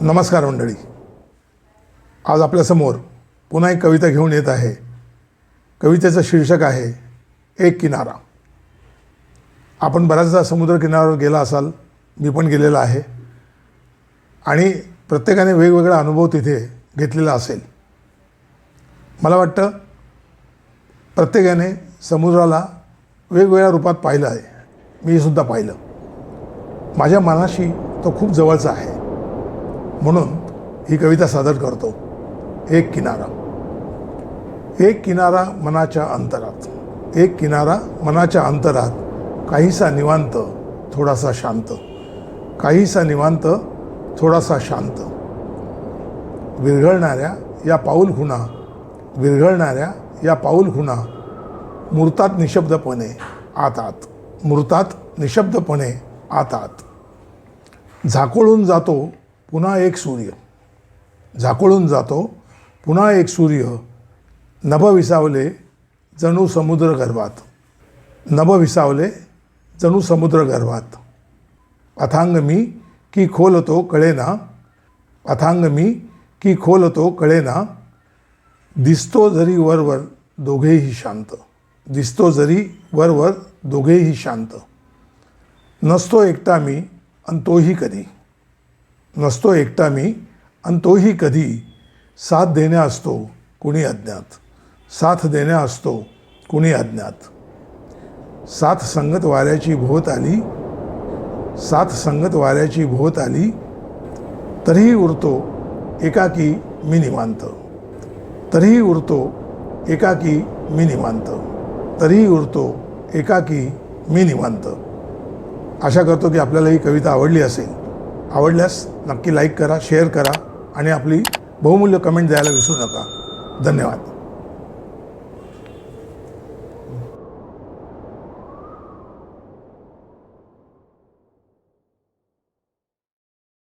नमस्कार मंडळी. आज आपल्यासमोर पुन्हा एक कविता घेऊन येत आहे. कवितेचं शीर्षक आहे एक किनारा. आपण बऱ्याचदा समुद्र किनाऱ्यावर गेला असाल मी पण गेलेला आहे. आणि प्रत्येकाने वेगवेगळा अनुभव तिथे घेतलेला असेल. मला वाटतं प्रत्येकाने समुद्राला वेगवेगळ्या रूपात पाहिलं आहे. मी सुद्धा पाहिलं. माझ्या मनाशी तो खूप जवळचा आहे. म्हणून ही कविता सादर करतो. एक किनारा. एक किनारा मनाच्या अंतरात. एक किनारा मनाच्या अंतरात काहीसा निवांत थोडासा शांत. काहीसा निवांत थोडासा शांत. विरघळणाऱ्या या पाऊल खुणा विरघळणाऱ्या या पाऊल खुणा मूर्तात निशब्दपणे आत आत मूर्तात निशब्दपणे आत आत झाकोळून जातो पुन्हा एक सूर्य. झाकोळून जातो पुन्हा एक सूर्य नभ विसावले जणू समुद्र गर्भात. नभ विसावले जणू समुद्र गर्भात. अथांग मी की खोलतो कळेना अथांग मी की खोलतो कळेना दिसतो जरी वरवर दोघेही शांत. दिसतो जरी वरवर दोघेही शांत. नसतो एकटा मी आणि तोही कधी. नसतो एकटा मी आणि तोही कधी साथ देण्या असतो कुणी अज्ञात. साथ देण्या असतो कुणी अज्ञात. साथ संगत वाऱ्याची भोत आली साथ संगत वाऱ्याची भोत आली तरीही उरतो एकाकी मी निवांत. तरीही उरतो एकाकी मी निवांत. तरीही उरतो एकाकी मी निवांत. आशा करतो की आपल्याला ही कविता आवडली असेल. आवडल्यास नक्की लाईक करा शेअर करा आणि आपली बहुमूल्य कमेंट द्यायला विसरू नका. धन्यवाद.